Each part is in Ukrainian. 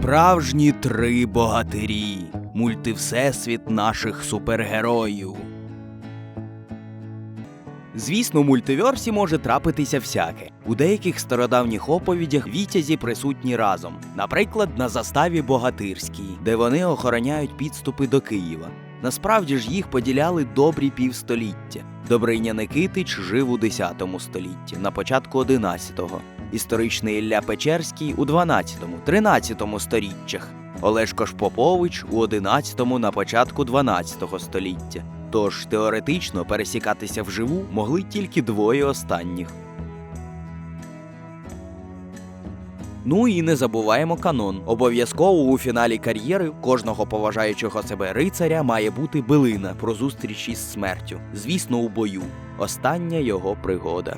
Справжні три богатирі. Мультивсесвіт наших супергероїв. Звісно, у мультиверсі може трапитися всяке. У деяких стародавніх оповідях вітязі присутні разом, наприклад, на заставі Богатирській, де вони охороняють підступи до Києва. Насправді ж їх поділяли добрі півстоліття. Добриня Никитич жив у 10 столітті, на початку 11-го. Історичний Ілля Печерський у 12-13 сторіччях. Олешко ж Попович у 11-му на початку 12 століття. Тож теоретично пересікатися вживу могли тільки двоє останніх. Ну і не забуваємо канон. Обов'язково у фіналі кар'єри кожного поважаючого себе рицаря має бути билина про зустріч із смертю. Звісно, у бою. Остання його пригода.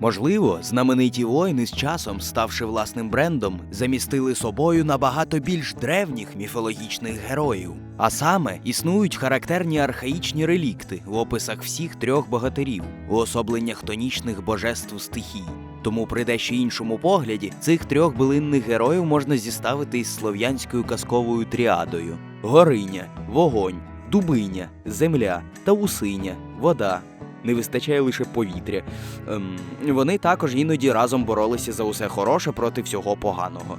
Можливо, знамениті воїни з часом, ставши власним брендом, замістили собою набагато більш древніх міфологічних героїв. А саме існують характерні архаїчні релікти в описах всіх трьох богатирів, уособленнях тонічних божеств стихій. Тому при дещо іншому погляді цих трьох билинних героїв можна зіставити із слов'янською казковою тріадою: Гориня, вогонь, дубиня, земля та усиня, вода. Не вистачає лише повітря. Ем, вони також іноді разом боролися за усе хороше проти всього поганого.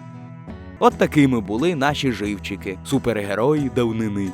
От такими були наші живчики, супергерої давнини.